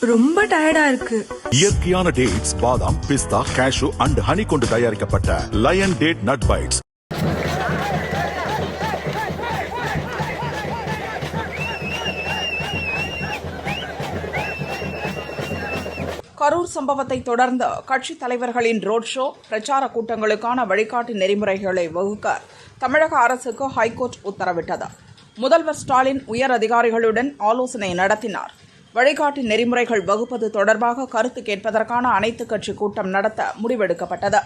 ரொம்ப டயர்டா இருக்கு. இயற்கையான டேட்ஸ் பாதாம் பிஸ்தா கேஷு அண்ட் ஹனி கொண்டு தயாரிக்கப்பட்ட lion date nut bites Karur சம்பவத்தை தொடர்ந்து கட்சித் தலைவர்களின் ரோட் ஷோ பிரச்சார கூட்டங்களுக்கான வழிகாட்டு நெறிமுறைகளை வகுக்க தமிழக அரசுக்கு ஹைகோர்ட் உத்தரவிட்டது. முதல்வர் ஸ்டாலின் உயர் அதிகாரிகளுடன் ஆலோசனை நடத்தினார். வழிகாட்டு நெறிமுறைகள் வகுப்பது தொடர்பாக கருத்து கேட்பதற்கான அனைத்துக் கட்சி கூட்டம் நடத்த முடிவெடுக்கப்பட்டது.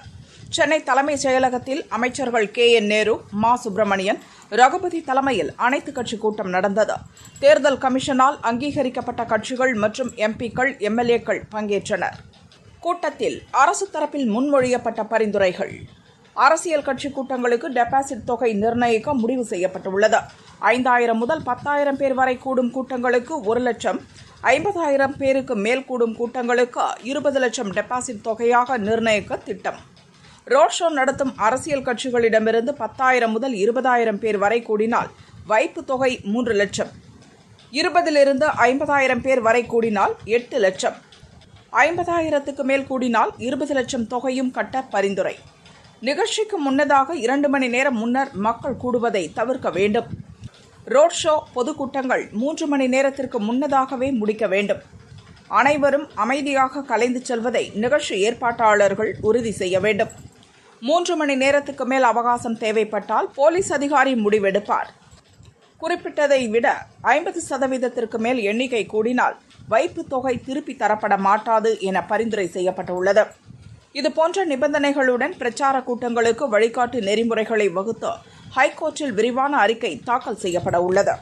சென்னை தலைமைச் செயலகத்தில் அமைச்சர்கள் கே. என். நேரு மா. சுப்பிரமணியன் ரகுபதி தலைமையில் அனைத்துக் கட்சி கூட்டம் நடந்தது. தேர்தல் கமிஷனால் அங்கீகரிக்கப்பட்ட கட்சிகள் மற்றும் எம்பிக்கள் எம்எல்ஏக்கள் பங்கேற்றனர். கூட்டத்தில் அரசு தரப்பில் முன்மொழியப்பட்ட பரிந்துரைகள். அரசியல் கட்சி கூட்டங்களுக்கு டெபாசிட் தொகை நிர்ணயிக்க முடிவு செய்யப்பட்டுள்ளது. ஐந்தாயிரம் முதல் பத்தாயிரம் பேர் வரை கூடும் கூட்டங்களுக்கு ஒரு லட்சம் ஐம்பதாயிரம் பேருக்கு மேல் கூடும் கூட்டங்களுக்கு இருபது லட்சம் டெபாசிட் தொகையாக நிர்ணயிக்க திட்டம். ரோட் ஷோ நடத்தும் அரசியல் கட்சிகளிடமிருந்து பத்தாயிரம் முதல் இருபதாயிரம் பேர் வரை கூடினால் வைப்பு தொகை மூன்று லட்சம் இருபதிலிருந்து ஐம்பதாயிரம் பேர் வரை கூடினால் எட்டு லட்சம் ஐம்பதாயிரத்துக்கு மேல் கூடினால் இருபது லட்சம் தொகையும் கட்ட பரிந்துரை. நிகழ்ச்சிக்கு முன்னதாக இரண்டு மணி நேரம் முன்னர் மக்கள் கூடுவதை தவிர்க்க வேண்டும். ரோட் ஷோ பொதுக்கூட்டங்கள் மூன்று மணி நேரத்திற்கு முன்னதாகவே முடிக்க வேண்டும். அனைவரும் அமைதியாக கலைந்து செல்வதை நிகழ்ச்சி ஏற்பாட்டாளர்கள் உறுதி செய்ய வேண்டும். மூன்று மணி நேரத்துக்கு மேல் அவகாசம் தேவைப்பட்டால் போலீஸ் அதிகாரி முடிவெடுப்பார். குறிப்பிட்டதை விட ஐம்பது சதவீதத்திற்கு மேல் எண்ணிக்கை கூடினால் வைப்பு தொகை திருப்பி தரப்பட மாட்டாது என பரிந்துரை செய்யப்பட்டுள்ளது. இதுபோன்ற நிபந்தனைகளுடன் பிரச்சார கூட்டங்களுக்கு வழிகாட்டு நெறிமுறைகளை வகுத்து ஹைகோர்ட்டில் விரிவான அறிக்கை தாக்கல் செய்யப்பட உள்ளது